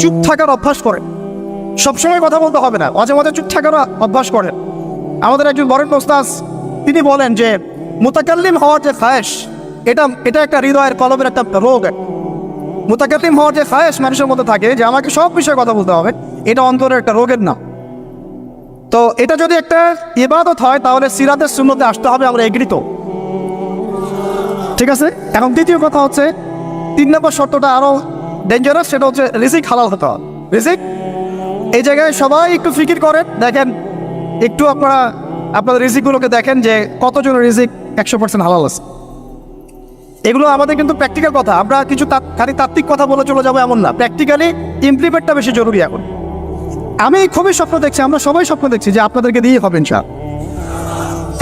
চুপ থাকার অভ্যাস করেন সবসময় কথা বলতে হবে না। মাঝে মাঝে চুপ থাকার অভ্যাস করেন আমাদের একজন বরেন মোস্তাজ তিনি বলেন যে, মোতাকাল্লিম হওয়ার যে খায়েশ, এটা এটা একটা হৃদয়ের কলমের একটা রোগ। মোতাকাল্লিম হওয়ার যে খায়েশ মানুষের মধ্যে থাকে, যে আমাকে সব বিষয়ে কথা বলতে হবে, এটা অন্তরের একটা রোগের নাম তো এটা যদি একটা ইবাদত হয়, তাহলে সিরাতের শূন্যতে আসতে হবে, আমরা এগৃত ঠিক আছে? এখন দ্বিতীয় কথা হচ্ছে, তিন নম্বর শর্তটা আরও ডেঞ্জারাস সেটা হচ্ছে রিজিক, হালাল হতে হবে। এই জায়গায় সবাই একটু ফিকির করেন, দেখেন, একটু আপনারা, আপনাদের রিজিকগুলোকে দেখেন যে কতজন রিজিক একশো পার্সেন্ট হালাল আছে। এগুলো আমাদের কিন্তু প্র্যাকটিক্যাল কথা, আমরা কিছু খালি তাত্ত্বিক কথা বলে চলে যাব এমন না প্র্যাকটিক্যালি ইমপ্লিমেন্টটা বেশি জরুরি এখন। আমি খুবই স্বপ্ন দেখছি, আমরা সবাই স্বপ্ন দেখছি যে আপনাদেরকে দিয়ে হবে ইনশাল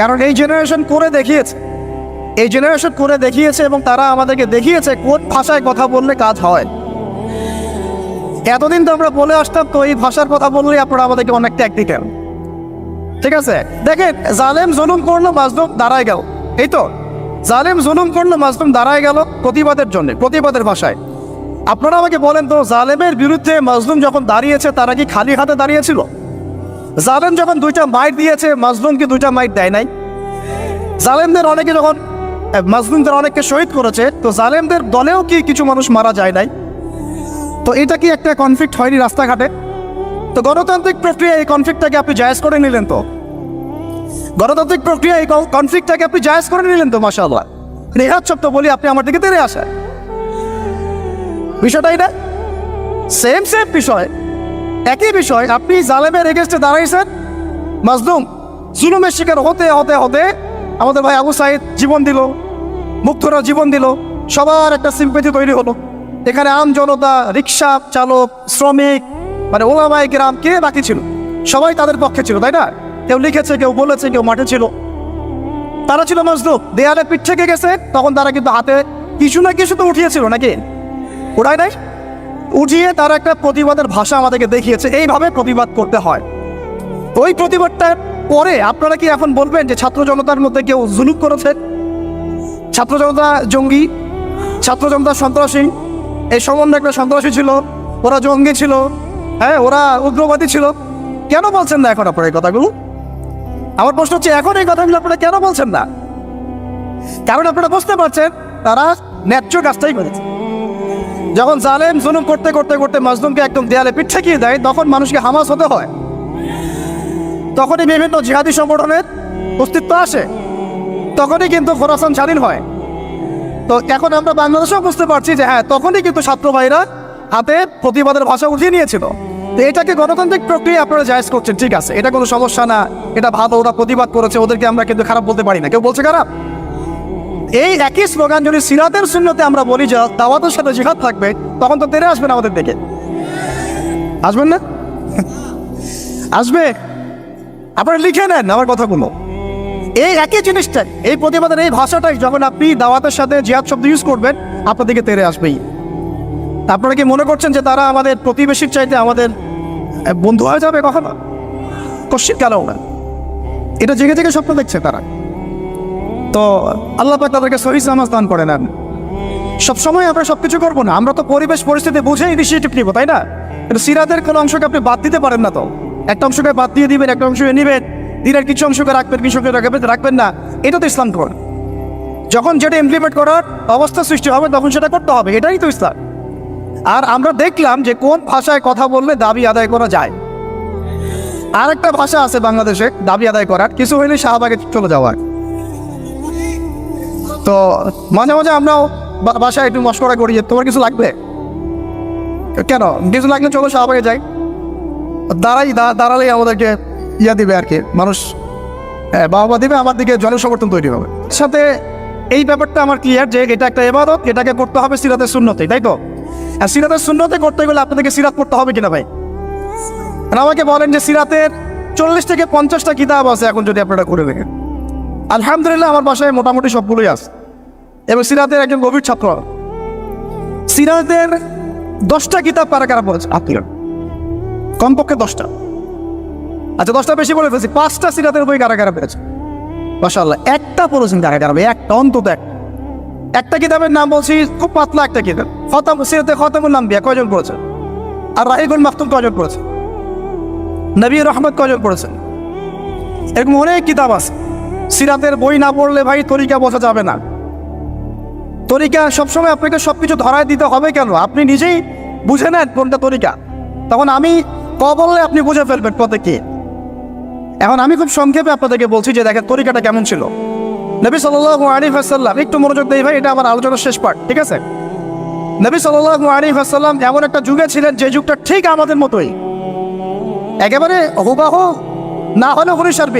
কারণ এই জেনারেশন করে দেখিয়েছে, এই জেনারেশন করে দেখিয়েছে এবং তারা আমাদেরকে দেখিয়েছে কোন ভাষায় কথা বললে কাজ হয়। এতদিন তো আমরা বলে আসতাম, তো এই ভাষার কথা বললে আপনারা আমাদেরকে অনেক ট্যাগ দিতেন। ঠিক আছে? দেখেন, জালেম জুলুম করল, মাজলুম দাঁড়ায় গেল। এই তো, জালেম জুলুম করল, মাজলুম দাঁড়ায় গেল প্রতিবাদের জন্য, প্রতিবাদের ভাষায়। আপনারা আমাকে বলেন তো, জালেমের বিরুদ্ধে মাজলুম যখন দাঁড়িয়েছে, তারা কি খালি হাতে দাঁড়িয়েছিল? জালেম যখন দুইটা মাইট দিয়েছে মাজলুমকে দুইটা মাইট দেয় নাই? জালেমদের অনেকে যখন মাজলুমদের অনেককে শহীদ করেছে, তো জালেমদের দলেও কি কিছু মানুষ মারা যায় নাই? তো এটা কি একটা কনফ্লিক্ট হয়নি রাস্তাঘাটে? তো গণতান্ত্রিক প্রক্রিয়া এই কনফ্লিক্টটাকে আপনি জায়েজ করে নিলেন তো? গণতান্ত্রিক প্রক্রিয়া এই কনফ্লিক্টটাকে আপনি জায়েজ করে নিলেন তো মাসাল্লাহ রেহাত শব্দ বলি আপনি আমার দিকে তেরে আসেন। বিষয়টাই না সেম সেম বিষয়। একই বিষয়, আপনি জালেমের এগেস্টে দাঁড়াইছেন। মাজলুম, জুলুমের শিকার হতে হতে হতে আমাদের ভাই আবু সাইদ জীবন দিল মুগ্ধরা জীবন দিল, সবার একটা সিম্পেথি তৈরি হলো। এখানে আম জনতা, রিক্সা চালক, শ্রমিক মানে ওলামাই গ্রাম কে বাকি ছিল? সবাই তাদের পক্ষে ছিল, তাই না? কেউ লিখেছে, কেউ বলেছে, কেউ মাঠে ছিল। তারা ছিল মজদুব দেয়ালে পিঠ থেকে গেছে, তখন তারা কিন্তু হাতে কিছু না কিছু তো উঠিয়েছিল নাকি? ওটাই নাই? উঠিয়ে তারা একটা প্রতিবাদের ভাষা আমাদেরকে দেখিয়েছে, এইভাবে প্রতিবাদ করতে হয়। ওই প্রতিবাদটার পরে আপনারা কি এখন বলবেন যে ছাত্র জনতার মধ্যে কেউ জুলুক করেছে? ছাত্র জনতা জঙ্গি, ছাত্র জনতা সন্ত্রাসী এই সম্বন্ধে একটা সন্ত্রাসী ছিল, ওরা জঙ্গি ছিল হ্যাঁ ওরা উগ্রবাদী ছিল। কেন বলছেন না এখন আপনার এই কথাগুলো? আমার প্রশ্ন হচ্ছে, এখন এই কথাগুলো আপনারা কেন বলছেন না? কারণ আপনারা বুঝতে পারছেন, তারা ন্যায্য কাজটাই করেছে। যখন জালেম জুলুম করতে করতে করতে মাজলুমকে একদম দেয়ালে পিঠ ঠেকিয়ে দেয়, তখন মানুষকে হামাস হতে হয়। তখনই বিভিন্ন জিহাদি সংগঠনের অস্তিত্ব আসে। তখনই কিন্তু খোরাসান স্বাধীন হয়। তো এখন আমরা বাংলাদেশেও বুঝতে পারছি যে হ্যাঁ তখনই কিন্তু ছাত্র ভাইরা হাতে প্রতিবাদের ভাষা উঠিয়ে নিয়েছিল। তো এটাকে গণতান্ত্রিক প্রক্রিয়া আপনারা জায়জ করছেন, ঠিক আছে। এটা কোনো সমস্যা না, এটা ভালো, ওরা প্রতিবাদ করেছে, ওদেরকে আমরা কিন্তু খারাপ বলতে পারি না। কেউ বলছে খারাপ? এই একই স্লোগান যদি সিরাতের শূন্যতে আমরা বলি যে দাওয়াতের সাথে জিহাদ থাকবে, তখন তো তেরে আসবেন আমাদের দিকে। আসবেন না? আসবে? আপনারা লিখে নেন আমার কথাগুলো। এই একই জিনিসটাই এই প্রতিবাদের এই ভাষাটাই যখন আপনি দাওয়াতের সাথে জিহাদ শব্দ ইউজ করবেন, আপনার দিকে তেরে আসবেই। আপনারা কি মনে করছেন যে তারা আমাদের প্রতিবেশীর চাইতে আমাদের বন্ধু হয়ে যাবে কখনো? কশ্চিত কেন না এটা জেগে জেগে স্বপ্ন দেখছে তারা। তো আল্লাহ পাক তাদেরকে সহি সামাজ দান করে নেন। সবসময় আমরা সব কিছু করব না। আমরা তো পরিবেশ, পরিস্থিতি বুঝে ইনিশিয়েটিভ নিব, তাই না? সিরাতের কোনো অংশকে আপনি বাদ দিতে পারেন না তো। একটা অংশকে বাদ দিয়ে দিবেন, একটা অংশকে নিবেন। দিনের কিছু অংশকে রাখবেন, কিছু অংশকে রাখবেন রাখবেন না। এটা তো ইসলাম কর। যখন যেটা ইমপ্লিমেন্ট করার অবস্থা সৃষ্টি হবে, তখন সেটা করতে হবে। এটাই তো ইসলাম। আর আমরা দেখলাম যে কোন ভাষায় কথা বললে দাবি আদায় করা যায়। আর একটা ভাষা আছে বাংলাদেশে, দাবি আদায় করার। কিছু হইলে শাহবাগে চলে যাওয়ার। তো মাঝে মাঝে আমরাও বাসায় একটু মস্করা করি যে, তোমার কিছু লাগবে? কেন? কিছু লাগলে চলো শাহবাগে যাই। দাঁড়াই দাঁড়ালেই আমাদেরকে ইয়া দিবে আর কি মানুষ হ্যাঁ, বাবা দিবে আমার দিকে জলের জনসমর্থন তৈরি হবে। সাথে এই ব্যাপারটা আমার ক্লিয়ার যে এটা একটা এবাদত এটাকে করতে হবে সিরাতের শূন্যতে তাই তো? আর সিরাতের শূন্যতে করতে গেলে আপনাদেরকে সিরাত করতে হবে কিনা ভাই? আমাকে বলেন যে সিরাতের চল্লিশ থেকে পঞ্চাশটা কিতাব আছে এখন যদি আপনারা করে দেখেন। আলহামদুলিল্লাহ আমার বাসায় মোটামুটি সবগুলোই আছে। এবং সিরাতের একজন গভীর ছাত্র। সিরাতের দশটা কিতাব কারা কারা পড়েছে আপনি কমপক্ষে দশটা। আচ্ছা দশটা বেশি বলে ফেলছি, পাঁচটা সিরাতের বই কারা কারা পেয়েছে মাসাল্লাহ একটা পড়েছেন কারা কারা একটা, অন্তত একটা। একটা কিতাবের নাম বলছি, খুব পাতলা একটা কিতাব। খতম, সিরাতে খতমুল নাম বিয়া কয়জন পড়েছে? আর রাহিগুল মাহতুম কয়জন পড়েছে? নবী রহমত কয়জন পড়েছেন এরকম অনেক কিতাব আছে। সিরাতের বই না পড়লে ভাই তরিকা বোঝা যাবে না। তরিকা সবসময় আপনাকে সব কিছু ধরায় দিতে হবে কেন? আপনি নিজেই বুঝে নেন কোনটা তরিকা। তখন আমি ক বললে আপনি বুঝে ফেলবেন পথে এখন আমি খুব সংক্ষেপে আপনাদেরকে বলছি যে দেখেন তরিকাটা কেমন ছিল। নবী সাল্লাহ আলী হাসাল্লাম একটু মনোযোগ দেই ভাই, এটা আমার আলোচনার শেষ পার্ট ঠিক আছে? নবী সাল্লাহ আলী হাসাল্লাম এমন একটা যুগে ছিলেন যে যুগটা ঠিক আমাদের মতোই। একেবারে হুবাহ না হলে উনিশ আর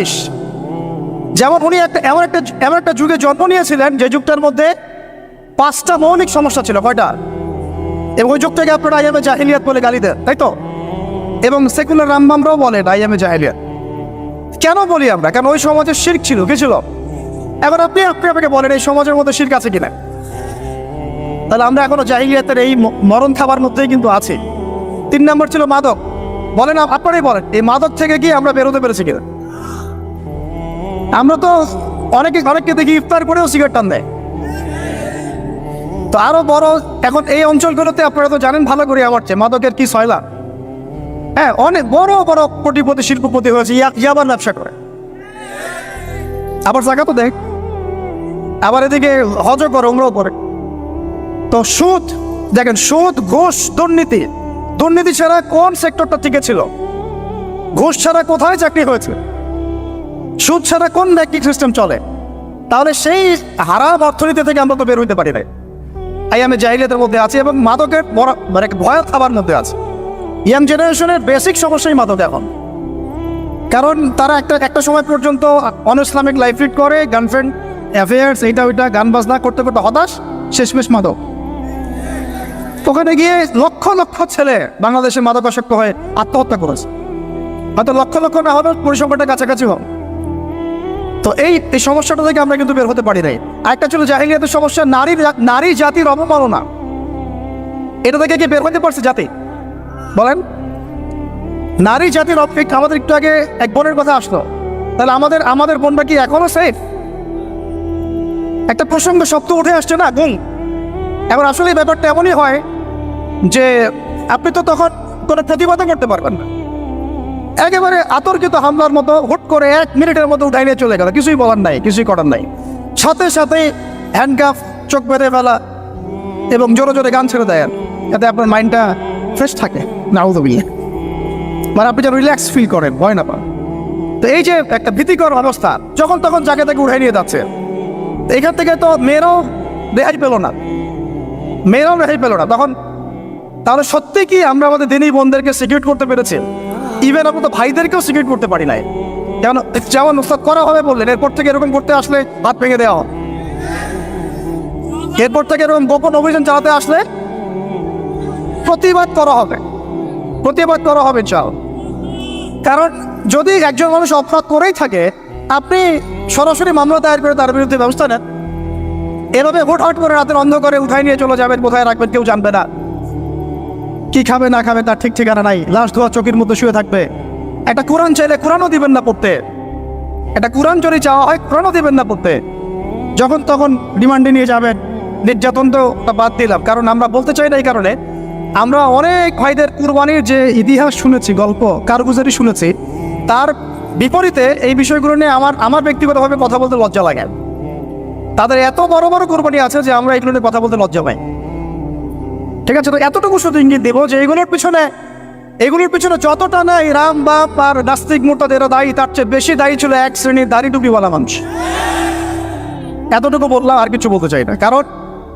যেমন উনি একটা, এমন একটা এমন একটা যুগে জন্ম নিয়েছিলেন যে যুগটার মধ্যে পাঁচটা মৌলিক সমস্যা ছিল, কয়টা? এবং ওই যুগটাকে আপনারা আইএমএ জাহিলিয়াত বলে গালি দেন, তাই তো? এবং সেকুলার রামবামরাও বলেন আইএমএ জাহিলিয়াত। কেন বলি আমরা? কারণ ওই সমাজের শির্ক ছিল? কি ছিল? এবার আপনি আপনি আপনাকে বলেন এই সমাজের মধ্যে শির্ক আছে কিনা? তাহলে আমরা এখনও জাহিলিয়াতের এই মরণ খাবার মধ্যেই কিন্তু আছি। তিন নম্বর ছিল মাদক। বলেন আপনারাই বলেন, এই মাদক থেকে কি আমরা বেরোতে পেরেছি কিনা? আমরা তো অনেকে, অনেককে দেখি ইফতার করেও সিগারেট টান দেয়। তো আরও বড় এখন এই অঞ্চলগুলোতে আপনারা তো জানেন ভালো করে আমার চেয়ে, মাদকের কি সয়লা? হ্যাঁ অনেক বড় বড় কোটিপতি, শিল্পপতি হয়েছে ইয়া- ইয়াবার ব্যবসা করে। আবার জায়গা তো দেখ আবার এদিকে হজ করে, উমরাও করে। তো সুদ, দেখেন, সুদ, ঘুষ, দুর্নীতি। দুর্নীতি ছাড়া কোন সেক্টরটা টিকে ছিল? ঘুষ ছাড়া কোথায় চাকরি হয়েছে? সুদ ছাড়া কোন ব্যাংকিং সিস্টেম চলে? তাহলে সেই হারাম অর্থনীতি থেকে আমরা তো বের হইতে পারি না এই আমি জাহিলিয়াতের মধ্যে আছি এবং মাদকের মানে ভয় খাবার মধ্যে আছে। ইয়াং জেনারেশনের বেসিক সমস্যাই মাদক এখন। কারণ তারা একটা একটা সময় পর্যন্ত অন ইসলামিক লাইফ লিড করে গার্লফ্রেন্ড অ্যাফেয়ার্স এইটা, ওইটা, গান বাজনা করতে করতে হতাশ, শেষমেশ মাদক। ওখানে গিয়ে লক্ষ লক্ষ ছেলে বাংলাদেশে মাদকাসক্ত হয়ে আত্মহত্যা করেছে। হয়তো লক্ষ লক্ষ না হবে পরিসংখ্যানটা কাছাকাছি হোক। তো এই এই সমস্যাটা থেকে আমরা কিন্তু বের হতে পারি নাই। আরেকটা ছিল জাহিলিয়াতের সমস্যা, নারী নারী জাতির অবমাননা। এটা থেকে কি বের হতে পারছে জাতি? বলেন, নারী জাতির অপেক্ষা আমাদের একটু আগে এক বোনের কথা আসলো। তাহলে আমাদের আমাদের বোনটা কি এখনও সেফ একটা প্রসঙ্গ শব্দ উঠে আসছে না, গুম? এখন আসলে ব্যাপারটা এমনই হয় যে আপনি তো তখন কোনো প্রতিবাদও করতে পারবেন না। একেবারে আতর্কিত হামলার মতো হুট করে এক মিনিটের মতো উঠাই নিয়ে চলে গেল, কিছুই বলার নাই, কিছুই করার নাই। সাথে সাথে হ্যান্ডকাফ চোখ বেঁধে ফেলা এবং জোরে জোরে গান ছেড়ে দেয়। যাতে আপনার মাইন্ডটা ফ্রেশ থাকে নাউদবিল্লা মানে আপনি যেন রিল্যাক্স ফিল করেন, ভয় না পান। তো এই যে একটা ভীতিকর অবস্থা, যখন তখন যাকে তাকে উঠাই নিয়ে যাচ্ছে। এখান থেকে তো মেয়েরাও রেহাই পেল না। মেয়েরাও রেহাই পেল না। তখন তাহলে সত্যি কি আমরা আমাদের দিনই বোনদেরকে সিকিউর করতে পেরেছি? ইভেন আমরা তো ভাইদেরকেও সিকিউর করতে পারি নাই। কেন? যেমন উস্তাদ করা হবে বললেন, এরপর থেকে এরকম করতে আসলে হাত ভেঙে দেওয়া। এরপর থেকে এরকম গোপন অভিযান চালাতে আসলে প্রতিবাদ করা হবে। প্রতিবাদ করা হবে চাল কারণ যদি একজন মানুষ অপরাধ করেই থাকে, আপনি সরাসরি মামলা দায়ের করে তার বিরুদ্ধে ব্যবস্থা নেন। এভাবে হুটহাট করে রাতের অন্ধকারে উঠাই নিয়ে চলে যাবেন কোথায় রাখবেন, কেউ জানবে না। কি খাবে, না খাবে, তার ঠিক ঠিকানা নাই। লাশ ধোয়া চোখের মধ্যে শুয়ে থাকবে। একটা কোরআন চাইলে কোরআনও দিবেন না পড়তে। একটা কোরআন যদি চাওয়া হয়, কোরআনও দিবেন না পড়তে। যখন তখন ডিমান্ডে নিয়ে যাবেন। নির্যাতন তো বাদ দিলাম, কারণ আমরা বলতে চাই না এই কারণে। আমরা অনেক ভাইদের কুরবানির যে ইতিহাস শুনেছি, গল্প, কারগুজারি শুনেছি, তার বিপরীতে এই বিষয়গুলো নিয়ে আমার আমার ব্যক্তিগতভাবে কথা বলতে লজ্জা লাগে। তাদের এত বড় বড় কোরবানি আছে যে আমরা এগুলো নিয়ে কথা বলতে লজ্জা পাই। ঠিক আছে, তো এতটুকু শুধু ইঙ্গিত দেবো যে এগুলোর পিছনে এগুলোর পিছনে যতটা নাই রাম, বাপ আর নাস্তিক মোর্তাদেরও দায়ী, তার চেয়ে বেশি দায়ী ছিল এক শ্রেণির দাড়ি টুপিওয়ালা মানুষ। এতটুকু বললাম, আর কিছু বলতে চাই না। কারণ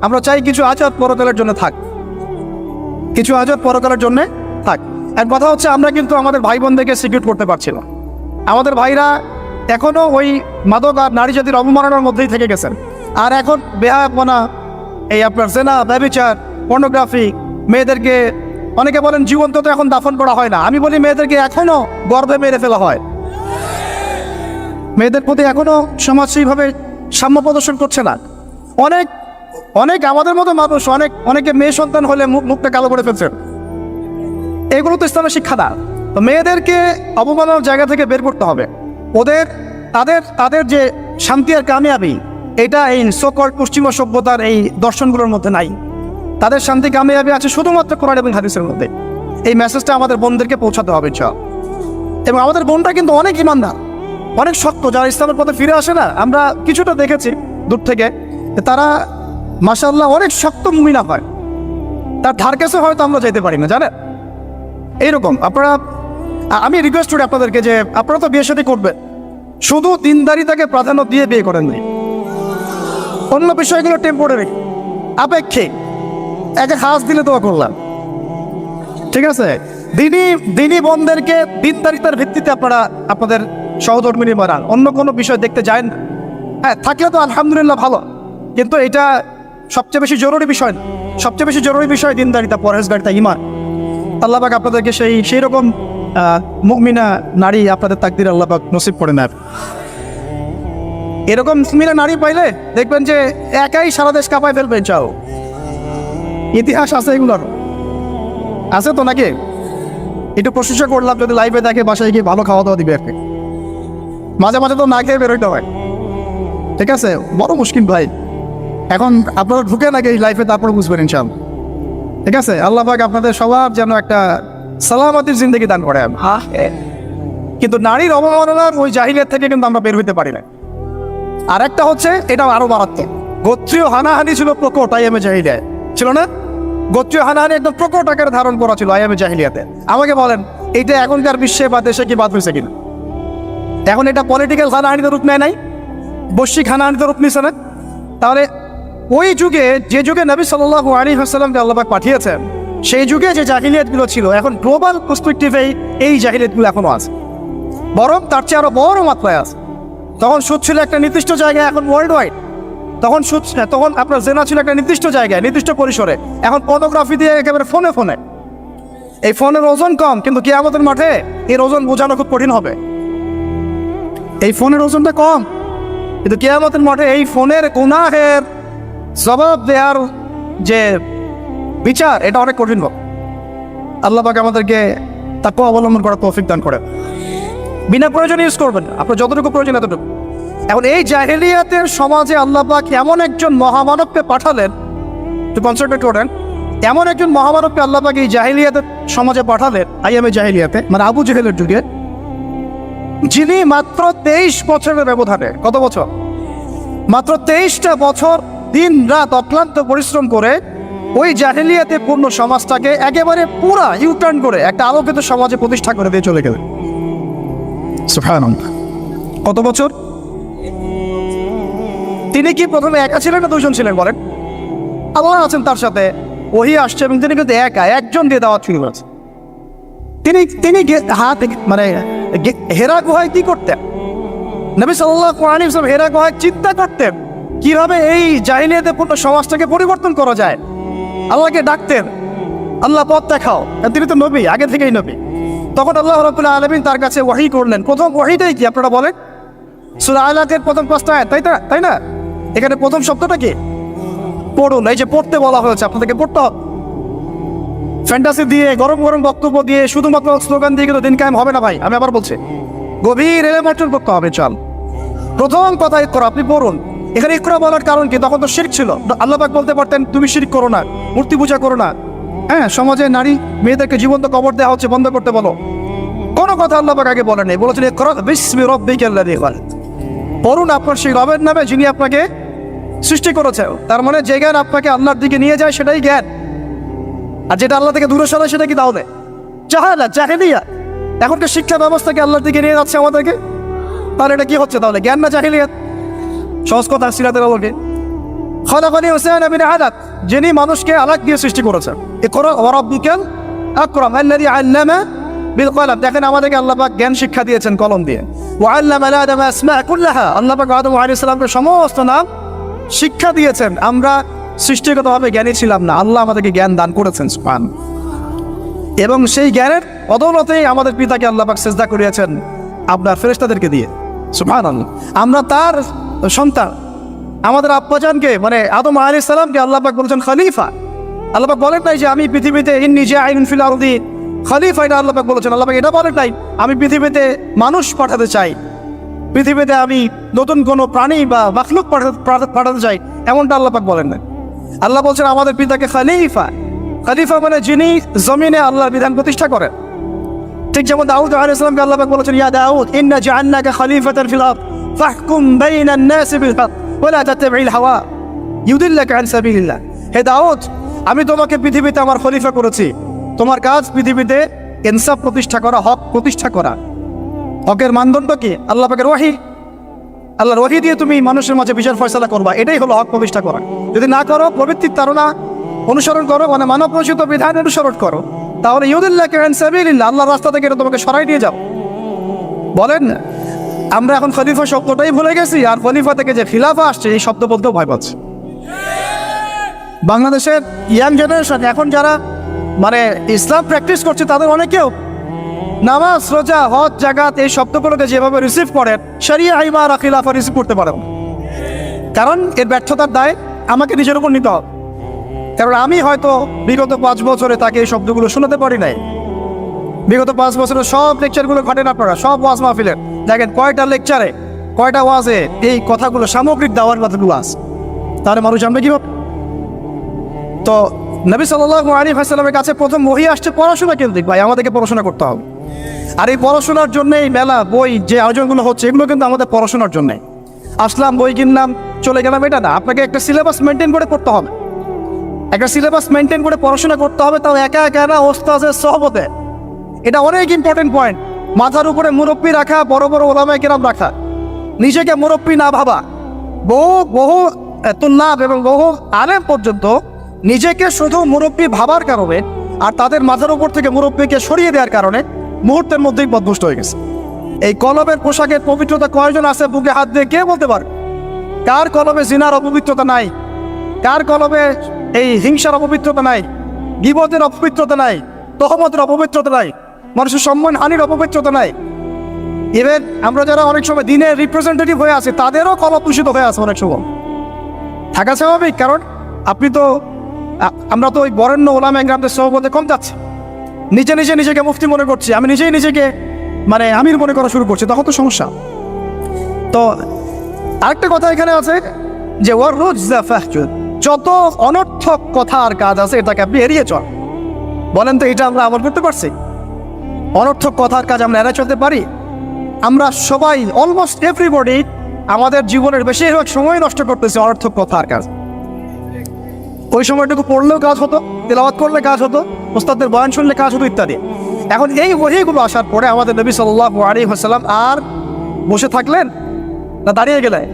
আমরা চাই কিছু আজাদ পরকালের জন্য থাক। কিছু আজাদ পরকালের জন্য থাক। এক কথা হচ্ছে, আমরা কিন্তু আমাদের ভাই বোনদেরকে সিকিউর করতে পারছি না। আমাদের ভাইরা এখনও ওই মাদক আর নারী জাতির অবমাননার মধ্যেই থেকে গেছেন। আর এখন বেহায়াপনা এই আপনার সেনা ব্যবিচার পর্নোগ্রাফি মেয়েদেরকে, অনেকে বলেন জীবন্ত তো এখন দাফন করা হয় না। আমি বলি মেয়েদেরকে এখনও গর্ভে মেরে ফেলা হয়। মেয়েদের প্রতি এখনও সমাজ সেইভাবে সাম্য প্রদর্শন করছে না। অনেক অনেক আমাদের মতো মানুষ, অনেক অনেকে মেয়ে সন্তান হলে মুখ, মুখটা কালো করে ফেলছে। এগুলো তো ইসলামের শিক্ষা না। মেয়েদেরকে অবমাননার জায়গা থেকে বের করতে হবে। ওদের, তাদের তাদের যে শান্তি আর কামিয়াবি, এটা এই সকল পশ্চিমা সভ্যতার এই দর্শনগুলোর মধ্যে নাই। তাদের শান্তি, কামিয়াবি আছে শুধুমাত্র কোরআন এবং হাদিসের মধ্যে। এই মেসেজটা আমাদের বোনদেরকে পৌঁছাতে হবে, ইনশাআল্লাহ। এবং আমাদের বোনটা কিন্তু অনেক ইমানদার, অনেক শক্ত। যারা ইসলামের পথে ফিরে আসে না, আমরা কিছুটা দেখেছি দূর থেকে তারা মাসাল্লাহ অনেক শক্ত মুমিনা হয় তার ধার কাছে হয়তো আমরা যেতে পারি না, জানেন? এইরকম, আপনারা আমি রিকোয়েস্ট করি আপনাদেরকে যে আপনারা তো বিয়ে সাথে করবেন। শুধু দিনদারিতাকে প্রাধান্য দিয়ে বিয়ে করেন নাই। অন্য বিষয়গুলো টেম্পোরারি আপেক্ষিক। একে হাস দিলে তো করলাম। ঠিক আছে? দিনই দিনই বোনদেরকে দিনদারিতার ভিত্তিতে আপনারা, আপনাদের সহধর্মিনী বাড়ান অন্য কোনো বিষয় দেখতে যায় না। হ্যাঁ থাকলে তো আলহামদুলিল্লাহ ভালো। কিন্তু এটা সবচেয়ে বেশি জরুরি বিষয় না। সবচেয়ে বেশি জরুরি বিষয় দিনদারিতা, পরহেজগারিতা ইমান আল্লাহবাক আপনাদেরকে সেই সেই রকম মুমিনা নারী আপনাদের তাকদির আল্লাহবাক নসিব করে নেয়। এরকম মুমিনা নারী পাইলে দেখবেন যে একাই সারা দেশ কাঁপায় ফেলবেন চাও ইতিহাস আছে এগুলোর। আছে তো নাকি? একটু প্রশংসা করলাম, যদি লাইভে দেখে বাসায় গিয়ে ভালো খাওয়া দাওয়া দিবে আর মাঝে মাঝে তো না খেয়ে বেরোইতে হয়। ঠিক আছে? বড় মুশকিল ভাই। এখন আপনারা ঢুকে নাকি এই লাইফে তারপর বুঝবেন ইনশাল ঠিক আছে? আল্লাহ পাক আপনাদের সবার যেন একটা সালামতির জিন্দগি দান করে কিন্তু নারীর অবমাননার ওই জাহিলিয়াত থেকে কিন্তু আমরা বের হইতে পারি না আর একটা হচ্ছে এটা আরও মারাত্মক। গোত্রীয় হানাহানি ছিল প্রকট আইএমএ জাহিলিয়ায়। ছিল না? গোত্রীয় হানাহানি একদম প্রকট আকারে ধারণ করা ছিল আইএমএ জাহিলিয়াতে। আমাকে বলেন এইটা এখনকার বিশ্বে বা দেশে কি বাদ হয়েছে কিনা? এখন এটা পলিটিক্যাল হানাহানিতে রূপ নেয় নাই? বৈশ্বিক হানাহানিতে রূপ নিছে না? তাহলে ওই যুগে যে যুগে নবী সাল্লাহ আলী হাসাল্লামকে আল্লাহবাক পাঠিয়েছেন সেই যুগে যে জাহিলিয়াতগুলো ছিল, এখন গ্লোবাল পার্সপেক্টিভেই এই জাহিলিয়াতগুলো এখনও আছে। বরং তার চেয়ে আরও বড় মাত্রায় আছে। তখন সুদ ছিল একটা নির্দিষ্ট জায়গায়, এখন ওয়ার্ল্ড ওয়াইড তখন সুদ তখন আপনার জেনা ছিল একটা নির্দিষ্ট জায়গায়, নির্দিষ্ট পরিসরে। এখন পর্নোগ্রাফি দিয়ে একেবারে ফোনে ফোনে এই ফোনের ওজন কম, কিন্তু কিয়ামতের মাঠে এর ওজন বোঝানো খুব কঠিন হবে। এই ফোনের ওজনটা কম, কিন্তু কিয়ামতের মাঠে এই ফোনের গুনাহের জবাব দেওয়ার যে বিচার, এটা অনেক কঠিন হবে আল্লাহ পাক আমাদেরকে তাকে অবলম্বন করার তৌফিক দান করে বিনা প্রয়োজনে ইউজ করবেন আপনার যতটুকু প্রয়োজন এতটুকু। এখন এই জাহেলিয়াতের সমাজে আল্লাহ পাক এমন একজন মহামানবকে পাঠালেন, একটু কনসেন্ট্রেট করেন এমন একজন মহামানবকে আল্লাহ পাক এই জাহেলিয়াতের সমাজে পাঠালেন আই আইএমএ জাহেলিয়াতে মানে আবু জেহেলের যুগে। যিনি মাত্র তেইশ বছরের ব্যবধানে, কত বছর? মাত্র তেইশটা বছর দিন রাত অক্লান্ত পরিশ্রম করে ওই জাহেলিয়াতে পূর্ণ সমাজটাকে একেবারে পুরা ইউটার্ন করে একটা আলোকিত সমাজে প্রতিষ্ঠা করে দিয়ে চলে গেলেন। কত বছর? তিনি কি প্রথমে একা ছিলেন না দুজন ছিলেন বলেন? আল্লাহ আছেন তার সাথে, ওহি আসছে এবং তিনি কিন্তু একা, একজন দিয়ে দাওয়াত শুরু করেছে তিনি তিনি হাত মানে হেরা গুহায় কি করতেন? নবী সাল্লাহ হেরা গুহায় চিন্তা করতেন। কীভাবে এই জাহিলিয়াতে পূর্ণ সমাজটাকে পরিবর্তন করা যায়? আল্লাহকে ডাকতেন, আল্লাহ পথ দেখাও। তিনি তো নবী, আগে থেকেই নবী। তখন আল্লাহ রবুল্লাহ আলমিন তার কাছে ওয়াহি করলেন। প্রথম ওয়াহিটাই কি, আপনারা বলেন? সুরা আলাকের প্রথম পাঁচটা তাই না তাই না? এখানে প্রথম শব্দটা কি? পড়ুন। এই যে পড়তে বলা হয়েছে, আপনাদেরকে পড়তে হবে। ফ্যান্টাসি দিয়ে, গরম গরম বক্তব্য দিয়ে, শুধুমাত্র স্লোগান দিয়ে কিন্তু দিন কায়েম হবে না ভাই। আমি আবার বলছি, গভীর এলেমার্টন করতে হবে চল প্রথম কথা ইকরা আপনি পড়ুন। এখানে ইকরা বলার কারণ কি? তখন তো শিরক ছিল। আল্লাহ পাক বলতে পারতেন, তুমি শিরক করো না, মূর্তি পূজা করো না। হ্যাঁ সমাজে নারী মেয়েদেরকে জীবন্ত কবর দেওয়া হচ্ছে, বন্ধ করতে বলো। কোনো কথা আল্লাহ পাক আগে বলেন নেই। বলেছেন বিসমি রাব্বিকাল্লাযী খালাক। পড়ুন আপনার সেই রবের নামে যিনি আপনাকে সৃষ্টি করেছে তার মানে যে জ্ঞান আপনাকে আল্লাহর দিকে নিয়ে যায়, সেটাই জ্ঞান। আর যেটা আল্লাহ থেকে দূরে সরায়, সেটা কি তাহলে? জাহালা, জাহেলিয়া। এখনকার শিক্ষা ব্যবস্থাকে আল্লাহর দিকে নিয়ে যাচ্ছে আমাদেরকে। তাহলে এটা কি হচ্ছে তাহলে? জ্ঞান না জাহিলিয়াত? সহজ কথা সিরাতের আলোকে। খলাফানি হোসেন আবিন আহাদাত যিনি মানুষকে আলাক দিয়ে সৃষ্টি করেছেন। এ করো ওরাব্বিকাল আকরাম, আল্লাযী আল্লামা বিল কলম। দেখেন আমাদেরকে আল্লাপাক জ্ঞান শিক্ষা দিয়েছেন কলম দিয়ে। ওয়া আল্লামা আদম আসমা কুল্লাহা। আল্লাহ আদম সমস্ত নাম শিক্ষা দিয়েছেন। আমরা সৃষ্টিগতভাবে জ্ঞানী ছিলাম না। আল্লাহ আমাদেরকে জ্ঞান দান করেছেন, সুবহান। এবং সেই জ্ঞানের অদৌলতেই আমাদের পিতাকে আল্লাহ পাক সেজদা করিয়েছেন আপনার ফেরেস্তাদেরকে দিয়ে। সুবহান আমরা তার সন্তান। আমাদের আব্বাজানকে মানে আদম আলী সালামকে আল্লাহ পাক বলেছেন খলিফা। আল্লাহ পাক বলেন নাই যে আমি পৃথিবীতে ইন নিজে আইন ফিল আরদি। খলিফা এটা আল্লাহ পাক বলেছেন। আল্লাহ পাক এটা বলেন নাই, আমি পৃথিবীতে মানুষ পাঠাতে চাই। পৃথিবীতে আমি নতুন কোনো প্রাণী বা মাখলুক পাঠাতে পাঠাতে চাই, এমনটা আল্লাহ পাক বলেন না আল্লাহ বলছেন, আমাদের পিতাকে খালিফা। খালিফা মানে যিনি জমিনে আল্লাহর বিধান প্রতিষ্ঠা করেন। ঠিক যেমন দাউদ আলাইহিস সালামকে আল্লাহ পাক বলেছেন, ইয়া দাউদ, ইন্না জাআলনাকা খলিফাতান ফিল আরদ। বাইনান নাস বিল হক ওয়া লা তাত্তাবি'ল হাওয়া ইউদিল্লাকা আন সাবিলিল্লাহ হে দাউদ, আমি তোমাকে পৃথিবীতে আমার খলিফা করেছি। তোমার কাজ পৃথিবীতে ইনসাফ প্রতিষ্ঠা করা, হক প্রতিষ্ঠা করা। হকের মানদণ্ড কি? আল্লাহ পাকের ওয়াহি। আল্লাহর ওয়াহি দিয়ে তুমি মানুষের মাঝে বিচার ফয়সালা করবা। এটাই হলো হক প্রতিষ্ঠা করা। যদি না করো, প্রবৃত্তির তারা অনুসরণ করো মানে মানব রচিত বিধান অনুসরণ করো, তাহলে ইউদুল্লাহ সাবিলিল্লাহ আল্লাহর রাস্তা থেকে এটা তোমাকে সরাই দিয়ে যাও। বলেন না আমরা এখন খলিফা শব্দটাই ভুলে গেছি, আর খলিফা থেকে যে খিলাফা আসছে, এই শব্দ বলতেও ভয় পাচ্ছে। বাংলাদেশের ইয়াং জেনারেশন, এখন যারা মানে ইসলাম প্র্যাকটিস করছে, তাদের অনেকেও নামাজ, রোজা, হজ জাগাত এই শব্দগুলোকে যেভাবে রিসিভ করেন, শরিয়া আইমা আর খিলাফা রিসিভ করতে পারেন কারণ এর ব্যর্থতার দায় আমাকে নিজের উপর নিতে হবে। কারণ আমি হয়তো বিগত পাঁচ বছরে তাকে এই শব্দগুলো শোনাতে পারি নাই। বিগত পাঁচ বছরে সব লেকচারগুলো ঘটেন আপনারা, সব ওয়াজ মাহফিলের দেখেন কয়টা লেকচারে কয়টা ওয়াজে এই কথাগুলো সামগ্রিক দাওয়ার কথাগুলো আছে তাহলে মানুষ জানবে কি তো নবী সাল্লাহ আলী হাসালামের কাছে প্রথম বহি আসছে পড়াশোনা কেন্দ্রিক, ভাই, আমাদেরকে পড়াশোনা করতে হবে। আর এই পড়াশোনার জন্য এই মেলা বই যে আয়োজনগুলো হচ্ছে, এগুলো কিন্তু আমাদের পড়াশোনার জন্যে। আসলাম, বই কিনলাম, চলে গেলাম, এটা না। আপনাকে একটা সিলেবাস মেনটেন করে পড়তে হবে। একটা সিলেবাস মেনটেন করে পড়াশোনা করতে হবে, তাও একা একা না ওস্তাজের সহবতে। এটা অনেক ইম্পর্টেন্ট পয়েন্ট মাথার উপরে মুরব্বী রাখা, বড় বড় ওলামায় কিরাম রাখা। নিজেকে মুরব্বী না ভাবা। বহু বহু তুল্লাভ এবং বহু আলেম পর্যন্ত নিজেকে শুধু মুরব্বী ভাবার কারণে আর তাদের মাথার উপর থেকে মুরব্বীকে সরিয়ে দেওয়ার কারণে মুহূর্তের মধ্যেই বদভুষ্ট হয়ে গেছে। এই কলমের পোশাকের পবিত্রতা কয়জন আছে বুকে হাত দিয়ে কে বলতে পারে? কার কলমে জিনার অপবিত্রতা নাই? কার কলমে এই হিংসার অপবিত্রতা নাই? গিবতের অপবিত্রতা নাই? তহমতের অপবিত্রতা নাই? মানুষের সম্মান, হানির অপবিত্রতা নাই। ইভেন আমরা যারা অনেক সময় দিনের রিপ্রেজেন্টেটিভ হয়ে আছি, তাদেরও কলম দূষিত হয়ে আছে অনেক সময়। থাকা স্বাভাবিক, কারণ আপনি তো আমরা তো ওই বরেণ্য ওলাম গ্রামদের সভাপতি কম যাচ্ছি। নিজে নিজে নিজেকে মুফতি মনে করছি, আমি নিজেই নিজেকে মানে আমির মনে করা শুরু করছি, তখন তো সমস্যা। তো আরেকটা কথা এখানে আছে, যে ওর রোজ যত অনর্থক কথা আর কাজ আছে, এটাকে আপনি এড়িয়ে চল। বলেন তো, এটা আমরা আমল করতে পারছি? অনর্থক কথার কাজ আমরা এড়িয়ে চলতে পারি। আমরা সবাই অলমোস্ট এভরিবডি আমাদের জীবনের বেশিরভাগ সময় নষ্ট করতেছি অনর্থক কথার কাজ। ওই সময়টুকু পড়লেও কাজ হতো, তেলাওয়াত করলে কাজ হতো ওস্তাদের বয়ান শুনলে কাজ হতো ইত্যাদি। এখন এই বহিগুলো আসার পরে আমাদের নবী সাল্লাহ আলী হাসাল্লাম আর বসে থাকলেন না দাঁড়িয়ে গেলেন?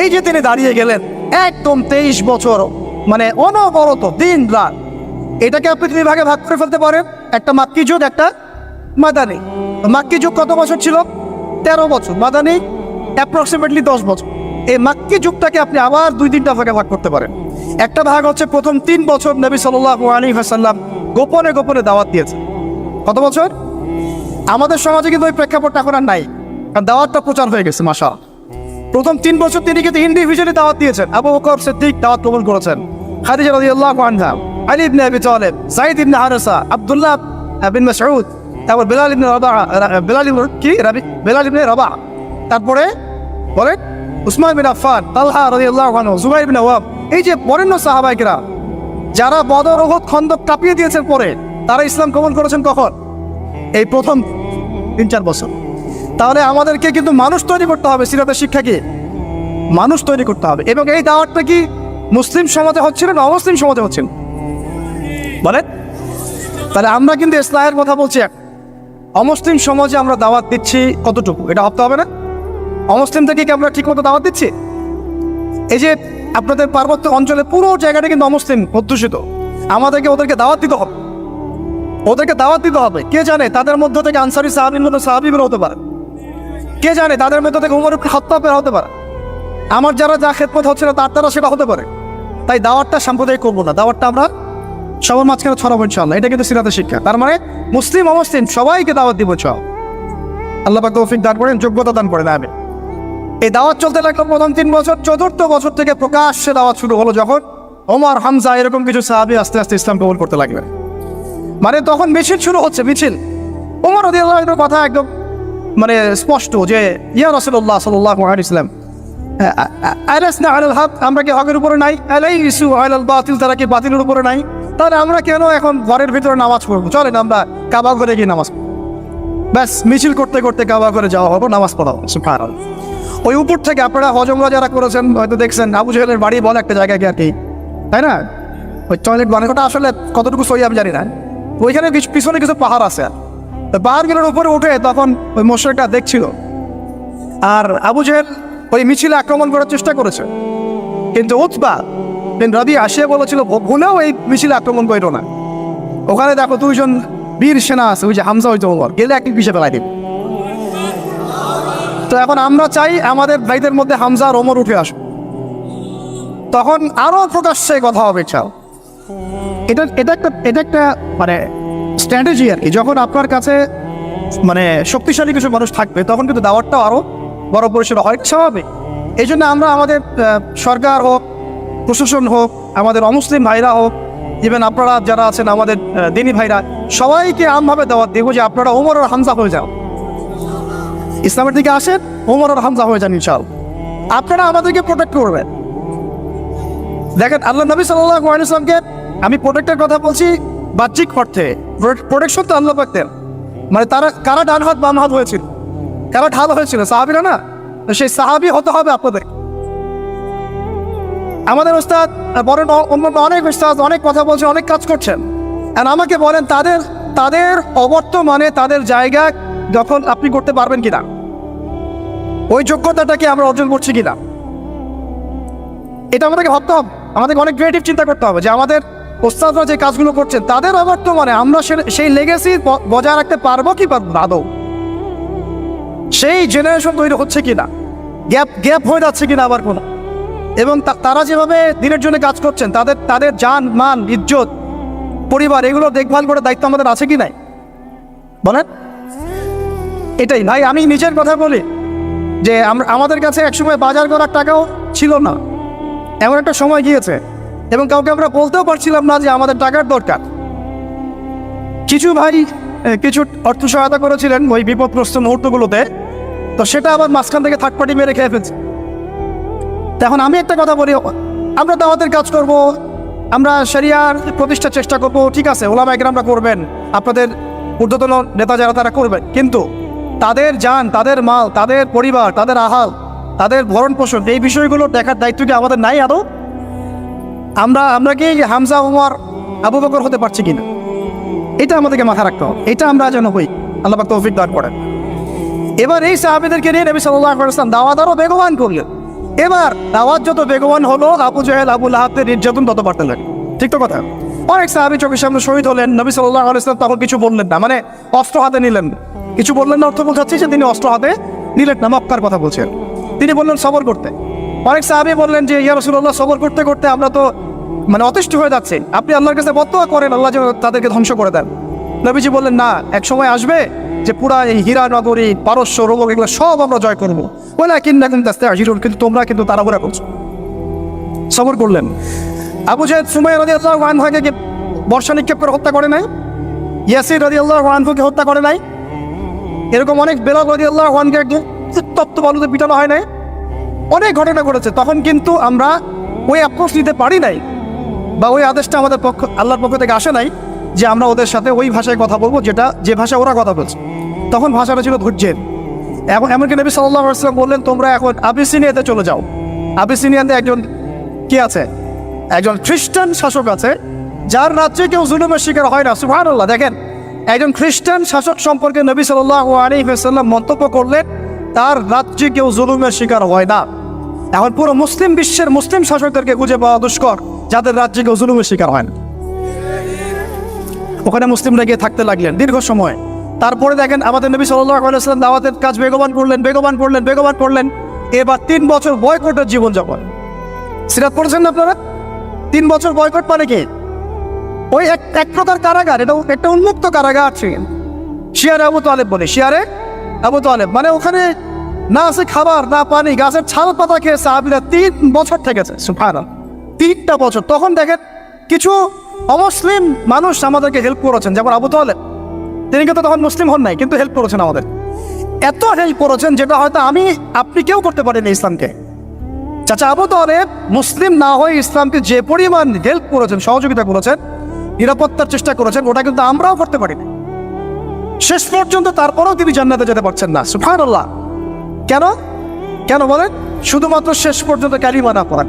এই যে তিনি দাঁড়িয়ে গেলেন, একদম তেইশ বছর মানে অনবরত, দিন, রাত। এটাকে আপনি দুই ভাগে ভাগ করে ফেলতে পারেন। একটা মাক্কি যুগ একটা মাদানি। মাক্কি যুগ কত বছর ছিল? তেরো বছর। মাদানি অ্যাপ্রক্সিমেটলি দশ বছর। এই মাক্কি যুগটাকে আপনি আবার দুই তিনটা ভাগে ভাগ করতে পারেন। একটা ভাগ হচ্ছে প্রথম তিন বছর নবী সাল্লাহ আলী হাসাল্লাম গোপনে গোপনে দাওয়াত দিয়েছে কত বছর? আমাদের সমাজে কিন্তু ওই প্রেক্ষাপটটা এখন আর নাই। কারণ দাওয়াতটা প্রচার হয়ে গেছে মাসা প্রথম তিন বছর তিনি কিন্তু ইন্ডিভিজুয়ালি দাওয়াত দিয়েছেন। আবু বকর সিদ্দিক দাওয়াত কবুল করেছেন। খাদিজা রাদিয়াল্লাহু আনহা, আলী ইবনে আবি তালেব সাইদ ইবনে হারেসা, আব্দুল্লাহ বিন মাসউদ তারপর বেলাল ইবনে রাবা বেলাল ইবনে কি রাবি? বেলাল ইবনে রাবা তারপরে বলেন উসমান বিন আফফান, তালহা রাদিয়াল্লাহু আনহু, জুবাইর ইবনে ওয়াব, এই যে বরেণ্য সাহাবাইকরা, যারা বদর ওহদ খন্দক কাঁপিয়ে দিয়েছেন পরে, তারা ইসলাম কবুল করেছেন কখন? এই প্রথম তিন চার বছর। তাহলে আমাদেরকে কিন্তু মানুষ তৈরি করতে হবে, সিরাতের শিক্ষা কি? মানুষ তৈরি করতে হবে। এবং এই দাওয়াতটা কি মুসলিম সমাজে হচ্ছিল না অমুসলিম সমাজে হচ্ছিল? বলেন। তাহলে আমরা কিন্তু ইসলামের কথা বলছি এক। অমুসলিম সমাজে আমরা দাওয়াত দিচ্ছি কতটুকু? এটা ভাবতে হবে না? অমুসলিম থেকে কি আমরা ঠিকমতো দাওয়াত দিচ্ছি? এই যে আপনাদের পার্বত্য অঞ্চলে পুরো জায়গাটা কিন্তু অমুসলিম অধ্যুষিত। আমাদেরকে ওদেরকে দাওয়াত দিতে হবে। ওদেরকে দাওয়াত দিতে হবে। কে জানে তাদের মধ্য থেকে আনসারি সাহাবির মতো সাহাবি বের হতে পারে। কে জানে তাদের মধ্য থেকে উমর হত্যা বের হতে পারে। আমার যারা যা খেদমত হচ্ছে না, তার দ্বারা সেটা হতে পারে। তাই দাওয়াতটা সাম্প্রদায়িক করব না। দাওয়াতটা আমরা সবার মাঝখানে ছড়াবো ইনশাল্লাহ এটা কিন্তু সিরাতের শিক্ষা। তার মানে মুসলিম অমুসলিম, সবাইকে দাওয়াত দিব চাও আল্লাহ তৌফিক দান করেন, যোগ্যতা দান করেন আমি এই দাওয়াত চলতে লাগল প্রথম তিন বছর, চতুর্থ বছর থেকে প্রকাশ্যে দাওয়াত শুরু হলো যখন ওমর, হামজা এরকম কিছু সাহাবি আস্তে আস্তে ইসলাম কবুল করতে লাগবে মানে তখন মিছিল শুরু হচ্ছে, মিছিল। ওমর রদিয়াল্লাহর কথা একদম মানে স্পষ্ট যে, ইয়া রসুল্লাহ সাল্লাহ ইসলাম আমরা কি হকের উপরে নাই? আলাই ইসু আলাল বাতিল, তারা কি বাতিলের উপরে নাই? তাহলে আমরা কেন এখন ঘরের ভিতরে নামাজ পড়ব? চলেন আমরা কাবা ঘরে গিয়ে নামাজ পড়ব ব্যাস, মিছিল করতে করতে কাবা করে যাওয়া হব, নামাজ পড়া হবে। ওই উপর থেকে আপনারা হজমরা যারা করেছেন, হয়তো দেখছেন, আবু জাহেলের বাড়ি বলে একটা জায়গায় আর কি, তাই না? ওই টয়লেট বানানোটা আসলে কতটুকু সই আমি জানি না। ওইখানে কিছু, পিছনে কিছু পাহাড় আছে। তো পাহাড়গুলোর উপরে উঠে তখন ওই মশাইটা দেখছিল। আর আবু জেহেল ওই মিছিলে আক্রমণ করার চেষ্টা করেছে। কিন্তু উৎপা রবি আসিয়া বলেছিল "ভু- ভুলেও এই মিছিলে আক্রমণ করো না। ওখানে দেখো দুইজন বীর সেনা আছে, ওই যে হামজা, ওই জঙ্গল গেলে একটি পিছিয়ে ফেলাই দিবে। তো এখন আমরা চাই আমাদের ভাইদের মধ্যে হামজা আর ওমর উঠে আসুক। তখন আরও প্রকাশ্যে কথা হবে, চাও। এটা এটা একটা এটা একটা মানে স্ট্র্যাটেজি আর কি। যখন আপনার কাছে মানে শক্তিশালী কিছু মানুষ থাকবে, তখন কিন্তু দাওয়াতটাও আরও বড় পরিসরে হয়, স্বাভাবিক। এই জন্য আমরা আমাদের সরকার হোক প্রশাসন হোক, আমাদের অমুসলিম ভাইরা হোক ইভেন আপনারা যারা আছেন আমাদের দিনী ভাইরা, সবাইকে আমভাবে দাওয়াত দেবো যে আপনারা ওমর আর হামজা হয়ে যাও ইসলামের দিকে আসেন, ওমর আর হামজা হয়ে যান ইনশাল আপনারা আমাদেরকে প্রোটেক্ট করবেন। দেখেন, আল্লাহ নবী সাল্লাহ আমি প্রোটেক্টের কথা বলছি বাহ্যিক অর্থে। প্রোটেকশন তো আল্লাহ পাকতেন মানে তারা, কারা ডান হাত বাম হাত হয়েছিল? কারা ঢাল হয়েছিল? সাহাবিরা না? সেই সাহাবি হতে হবে আপনাদের। আমাদের ওস্তাদ বলেন অ- অন্য অনেক ওস্তাদ অনেক কথা বলছেন অনেক কাজ করছেন। আর আমাকে বলেন, তাদের তাদের অবর্তমানে তাদের জায়গা যখন আপনি করতে পারবেন কিনা? ওই যোগ্যতাটাকে আমরা অর্জন করছি কিনা? এটা আমাদেরকে ভাবতে হবে। আমাদেরকে অনেক ক্রিয়েটিভ চিন্তা করতে হবে যে আমাদের ওস্তাদরা যে কাজগুলো করছেন, তাদের অবর্তমানে আমরা সেই লেগেসি বজায় রাখতে পারব কি আদৌ? সেই জেনারেশন তৈরি হচ্ছে কিনা? গ্যাপ গ্যাপ হয়ে যাচ্ছে কিনা আবার কোনো? এবং তারা যেভাবে দিনের জন্য কাজ করছেন, তাদের তাদের যান মান, ইজ্জত, পরিবার, এগুলো দেখভাল করার দায়িত্ব আমাদের আছে কি নাই? বলেন? এটাই। ভাই, আমি নিজের কথা বলি যে আমাদের কাছে একসময় বাজার করার টাকাও ছিল না। এমন একটা সময় গিয়েছে এবং কাউকে আমরা বলতেও পারছিলাম না যে আমাদের টাকার দরকার। কিছু ভাই কিছু অর্থ সহায়তা করেছিলেন ওই বিপদগ্রস্ত মুহূর্তগুলোতে। তো সেটা আবার মাঝখান থেকে থার্ড পার্টি মেরে খেয়ে ফেলছে। তো এখন আমি একটা কথা বলি, আমরা দাওয়াতের কাজ করব, আমরা শরিয়ার প্রতিষ্ঠার চেষ্টা করব, ঠিক আছে, ওলামা আমরা করবেন, আপনাদের ঊর্ধ্বতন নেতা যারা তারা করবেন, কিন্তু তাদের যান, তাদের মাল, তাদের পরিবার, তাদের আহাল, তাদের ভরণ পোষণ এই বিষয়গুলো দেখার দায়িত্ব কি আমাদের নাই আদৌ? আমরা আমরা কি হামজা, উমর, আবু বকর হতে পারছি কিনা? এটা আমাদেরকে মাথায় রাখতে হবে, এটা আমরা যেন হই, আল্লাহ তৌফিক দান করেন। এবার এই সাহাবিদেরকে নিয়ে নবী সাল্লাহ ইসলাম দাওয়াত আরও বেগবান করলেন। এবার দাওয়াত যত বেগবান হলো, আবু জাহেল, আবু লাহাতের নির্যাতন তত বাড়তে লাগে ঠিক তো কথা? অনেক সাহাবি চোখের সামনে শহীদ হলেন, নবী সাল্লাহ ইসলাম তখন কিছু বললেন না মানে অস্ত্র হাতে নিলেন। কিছু বললেন না অর্থ বোঝাচ্ছি যে তিনি অস্ত্র হাতে নিলেন না, মক্কার কথা বলছেন। তিনি বললেন, সবর করতে। অনেক সাহাবি বললেন যে, ইয়া রসুল্লাহ সবর করতে করতে আমরা তো মানে অতিষ্ঠ হয়ে যাচ্ছে। আপনি আল্লাহর কাছে বদ্ধ করেন, আল্লাহ যেন তাদেরকে ধ্বংস করে দেন। নবীজি বললেন, না, এক সময় আসবে যে পুরা এই হীরা নগরী, পারস্য রোগ এগুলো সব আমরা জয় করব। বলে কিনা কিন্তু আস্তে আসিরুন কিন্তু তোমরা কিন্তু তারা তাড়াহুড়া করছ। সবর করলেন। আবু জাহেদ সুমাই রাজি আল্লাহ আনহাকে বর্ষা নিক্ষেপ করে হত্যা করে নাই? ইয়াসির রাজি আল্লাহ আনহুকে হত্যা করে নাই? এরকম অনেক বেলাল রাজি আল্লাহ একদম তপ্ত বালুতে পিটানো হয় নাই? অনেক ঘটনা ঘটেছে। তখন কিন্তু আমরা ওই অ্যাপ্রোচ নিতে পারি নাই বা ওই আদেশটা আমাদের পক্ষ আল্লাহর পক্ষ থেকে আসে নাই। যে আমরা ওদের সাথে ওই ভাষায় কথা বলব, যেটা যে ভাষা ওরা কথা বলছে। তখন ভাষাটা ছিল ধৈর্যের। এখন এমনকি নবী সাল্লাহ আসলাম বললেন, তোমরা এখন আবিসিনিয়াতে চলে যাও। আবিসিনিয়াতে একজন কি আছে? একজন খ্রিস্টান শাসক আছে, যার রাজ্যে কেউ জুলুমের শিকার হয় না। সুহান আল্লাহ দেখেন। একজন খ্রিস্টান শাসক সম্পর্কে নবী সাল্লাহ মন্তব্য করলেন, তার রাজ্যে কেউ জুলুমের শিকার হয় না। এখন পুরো মুসলিম বিশ্বের মুসলিম শাসকদেরকে খুঁজে পাওয়া দুষ্কর, যাদের রাজ্যে কেউ জুলুমের শিকার হয় না। ওখানে মুসলিমরা গিয়ে থাকতে লাগলেন দীর্ঘ সময়। তারপরে দেখেন আমাদের নবী সাল্লাম দাওয়াতের কাজ বেগবান করলেন বেগবান করলেন বেগবান করলেন। এবার তিন বছর বয়কটের জীবনযাপন। সিরাত পড়েছেন না আপনারা? তিন বছর বয়কট মানে কি? ওই এক এক প্রকার কারাগার, এটা একটা উন্মুক্ত কারাগার ছিল শিয়ারে আবু তালেব বলে, শিয়ারে আবু তালেব। মানে ওখানে না আছে খাবার, না পানি, গাছের ছাল পাতা খেয়েছে সাহাবিরা তিন বছর থেকেছে সুফানা তিনটা বছর। তখন দেখেন কিছু অমুসলিম মানুষ আমাদেরকে হেল্প করেছেন, যেমন আবু তালেব। তিনি কিন্তু তখন মুসলিম হন নাই, কিন্তু হেল্প করেছেন আমাদের। এত হেল্প করেছেন যেটা হয়তো আমি, আপনি কেউ করতে পারেনি ইসলামকে। চাচা আবু তালেব মুসলিম না হয়ে ইসলামকে যে পরিমাণ হেল্প করেছেন, সহযোগিতা করেছেন, নিরাপত্তার চেষ্টা করেছেন, ওটা কিন্তু আমরাও করতে পারি শেষ পর্যন্ত তারপরেও তিনি জান্নাতে যেতে পারছেন না সুফান কেন? কেন বলেন? শুধুমাত্র শেষ পর্যন্ত কালিমা না পড়া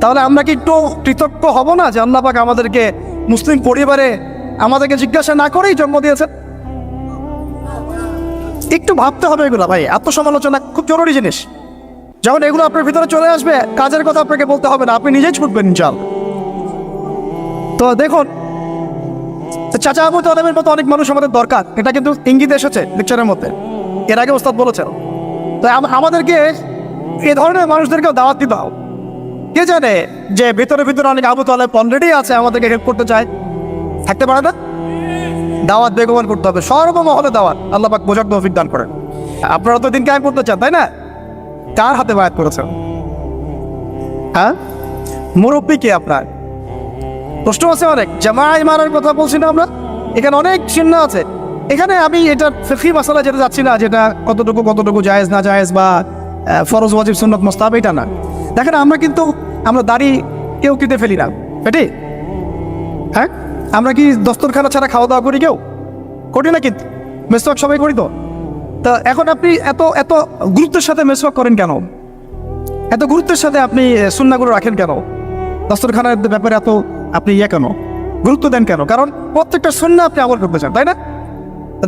তাহলে আমরা কি একটু কৃতজ্ঞ হব না যে আল্লাহ পাক আমাদেরকে মুসলিম পরিবারে আমাদেরকে জিজ্ঞাসা না করেই জন্ম দিয়েছেন? একটু ভাবতে হবে এগুলো ভাই, আত্মসমালোচনা খুব জরুরি জিনিস। যখন এগুলো আপনার ভিতরে চলে আসবে, কাজের কথা আপনাকে বলতে হবে না, আপনি নিজেই ছুটবেন চাল তো দেখুন, চাচা আবু তালেবের মতো অনেক মানুষ আমাদের দরকার। এটা কিন্তু ইঙ্গিত এসেছে লেকচারের মধ্যে। এর আগে ওস্তাদ বলেছেন। তো আমাদেরকে এ ধরনের মানুষদেরকেও দাওয়াত দিতে হবে। কে জানে যে ভিতরে ভিতরে অনেক আবু তালেব অলরেডি আছে, আমাদেরকে হেল্প করতে চায়। থাকতে পারে না? দাওয়াত বেগমান করতে হবে সর্বমহলে দাওয়াত। আল্লাহ বোঝার তৌফিক দান করেন। আপনারা তো দিন কায়েম করতে চান, তাই না? কার হাতে বায়াত করেছেন? হ্যাঁ? মুরব্বী কে আপনার? প্রশ্ন আছে অনেক। জামাই মারার কথা বলছি না আমরা? এখানে অনেক চিহ্ন আছে। এখানে আমি এটা ফিফি মশালা যেটা যাচ্ছি না, যেটা কতটুকু কতটুকু জায়েজ, না জায়েজ বা ফরজ, ওয়াজিব, সুন্নত মোস্তাব এটা না। দেখেন, আমরা কিন্তু আমরা দাড়ি কেউ কেটে ফেলি না। এটি হ্যাঁ? আমরা কি দস্তরখানা ছাড়া খাওয়া দাওয়া করি কেউ? করি না কিন্তু। মেসওয়াক সবাই করি তো। তা এখন আপনি এত এত গুরুত্বের সাথে মেসওয়াক করেন কেন? এত গুরুত্বের সাথে আপনি সুন্নাগুলো রাখেন কেন? দস্তরখানার ব্যাপারে এত আপনি ইয়ে কেন? গুরুত্ব দেন কেন? কারণ প্রত্যেকটা সুন্না আপনি আমল করতে চান, তাই না?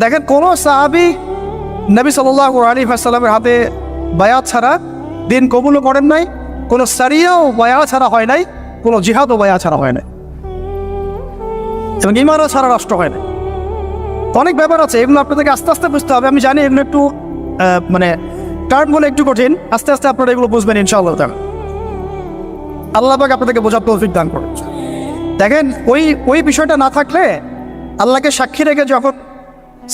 দেখেন, কোনো সাহাবি নবী সাল্লাহ আলী সাল্লামের হাতে বায়াত ছাড়া দিন কবুলও করেন নাই কোনো সারিয়াও বায়া ছাড়া হয় নাই, কোনো জিহাদও বায়া ছাড়া হয় নাই। এবং ইমানও ছাড়া রাষ্ট্র হয় না অনেক ব্যাপার আছে, এগুলো আপনাদেরকে আস্তে আস্তে বুঝতে হবে। আমি জানি এগুলো একটু মানে টার্ম বলে একটু কঠিন, আস্তে আস্তে আপনারা এগুলো বুঝবেন ইনশাআল্লাহ তাআলা। আল্লাহ পাক আপনাদেরকে বোঝার তৌফিক দান করে দেখেন, ওই ওই বিষয়টা না থাকলে আল্লাহকে সাক্ষী রেখে যখন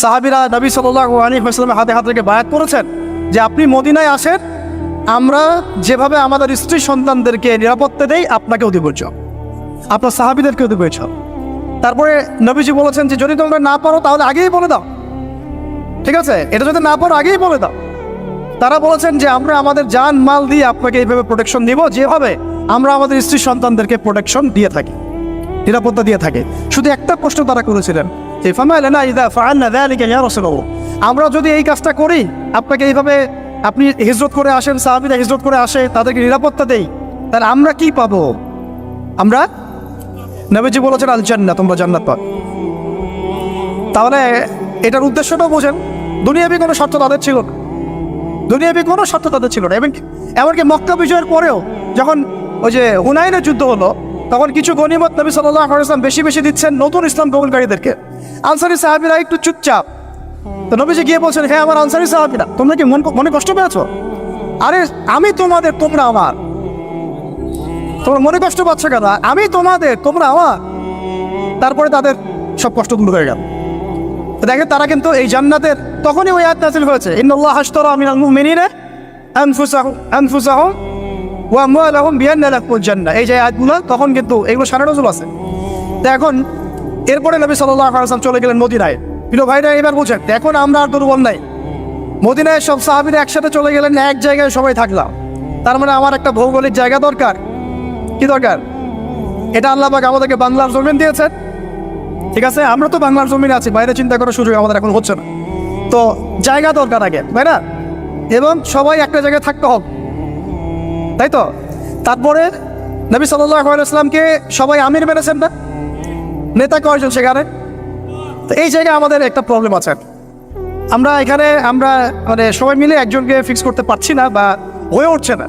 সাহাবিরা নবী সাল্লাহ আলী হাসলামের হাতে হাত রেখে বায়াত করেছেন, যে আপনি মদিনায় আসেন আমরা যেভাবে আমাদের স্ত্রী সন্তানদেরকে নিরাপত্তা দেই, আপনাকেও দিব আপনার সাহাবিদেরকেও দিব তারপরে নবীজি বলেছেন যে, যদি তোমরা না পারো, তাহলে আগেই বলে দাও। ঠিক আছে? এটা যদি না পারো, আগেই বলে দাও। তারা বলেছেন যে, আমরা আমাদের জান, মাল দিয়ে আপনাকে এইভাবে প্রোটেকশন দিব যেভাবে আমরা আমাদের স্ত্রী সন্তানদেরকে প্রোটেকশন দিয়ে থাকি, নিরাপত্তা দিয়ে থাকে। শুধু একটা প্রশ্ন তারা করেছিলেন আমরা যদি এই কাজটা করি, আপনাকে এইভাবে আপনি হিজরত করে আসেন, সাহাবীরা হিজরত করে আসে, তাদেরকে নিরাপত্তা দেই। তাহলে আমরা কি পাবো? আমরা? নবীজি বলেছেন আল জান্নাত তোমরা জান্নাত পাবে। তাহলে এটার উদ্দেশ্যটাও বোঝেন। দুনিয়াবি কোনো শর্ত তাদের ছিল না। দুনিয়াবি কোনো শর্ত তাদের ছিল না। এমনকি এমনকি মক্কা বিজয়ের পরেও যখন ওই যে হুনাইনের যুদ্ধ হলো, তখন কিছু গনিমত নবী সাল্লাহ বেশি বেশি দিচ্ছেন নতুন ইসলাম কবুলকারীদেরকে আনসারি সাহাবিরা একটু চুপচাপ তো নবীজি গিয়ে বলছেন হ্যাঁ আমার আনসারি সাহাবিরা তোমরা কি মনে কষ্ট পেয়েছ? আরে, আমি তোমাদের, তোমরা আমার। মনে কষ্ট পাচ্ছ কেন? আমি তোমাদের, তোমরা আমার। তারপরে তাদের সব কষ্ট দূর হয়ে গেল। তো দেখেন, তারা কিন্তু এই জান্নাতের, তখনই ওই আয়াত নাজিল হয়েছে, ইন্নাল্লাহ হাশতারা মিনাল মুমিনিনা আনফুসাহুম আনফুসাহুম ওয়া আমওয়ালাহুম বিআন্না জান্নাহ। এই যে আয়াতগুলো, তখন কিন্তু এগুলো সারা নজুল আছে। তো এখন, এরপরে নবী সাল্লাল্লাহু আলাইহি ওয়াসাল্লাম চলে গেলেন মদিনায়। প্রিয় ভাইরা, এবার বুঝেন এখন আমরা আর দুর্বল নাই। মদিনায় সব সাহাবীরা একসাথে চলে গেলেন, এক জায়গায় সবাই থাকলাম। তার মানে আমার একটা ভৌগোলিক জায়গা দরকার। কি দরকার? এটা আল্লাহ পাক আমাদেরকে বাংলার জমিন দিয়েছেন। ঠিক আছে? আমরা তো বাংলার জমিনে আছি, বাইরে চিন্তা করার সুযোগ আমাদের এখন হচ্ছে না। তো জায়গা দরকার আগে, তাই না? এবং সবাই একটা জায়গায় থাকতে হবে। তাই তো? তারপরে নবী সাল্লামকে সবাই আমির মেনেছেন না? নেতা কয়জন সেখানে? তো এই জায়গায় আমাদের একটা প্রবলেম আছে। আমরা এখানে, আমরা মানে সবাই মিলে একজনকে ফিক্স করতে পারছি না বা হয়ে উঠছে না।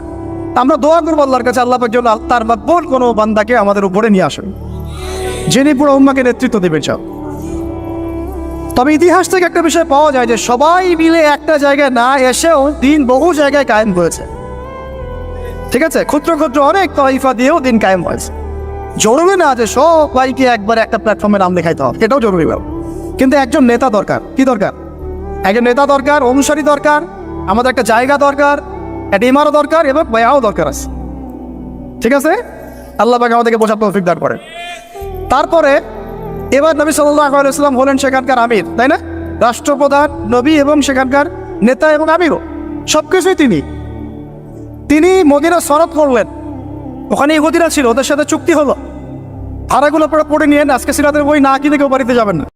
আমরা দোয়া করব আল্লাহর কাছে, আল্লাহ জন্য তার মাকবুল কোনো বান্দাকে আমাদের উপরে নিয়ে আসেন, যিনি পুরো উম্মাকে নেতৃত্ব দেবেন সব তবে ইতিহাস থেকে একটা বিষয় পাওয়া যায় যে সবাই মিলে একটা জায়গায় না এসেও দিন বহু জায়গায় কায়েম হয়েছে। ঠিক আছে? ক্ষুদ্র ক্ষুদ্র অনেক তরিফা দিয়েও দিন কায়েম হয়েছে। জরুরি না যে সবাইকে একবার একটা প্ল্যাটফর্মে নাম দেখাইতে হবে। এটাও জরুরি ব্যাপার কিন্তু একজন নেতা দরকার। কি দরকার? একজন নেতা দরকার, অনুসারী দরকার, আমাদের একটা জায়গা দরকার, একটা ইমারও দরকার এবং বয়াও দরকার আছে। ঠিক আছে? আল্লাহ পাক আমাদেরকে বোঝার তৌফিক দান তারপরে এবার নবী সাল্লাহ হলেন সেখানকার আমির, তাই না? রাষ্ট্রপ্রধান, নবী এবং সেখানকার নেতা এবং আমিরও। সব কিছুই তিনি। তিনি মদিনা সনদ করলেন। ওখানে ইহুদিরা ছিল, ওদের সাথে চুক্তি হলো। ভাড়াগুলো আপনারা পড়ে নিয়ে আজকে সিরাতের বই না কিনে কেউ বাড়িতে যাবেন না।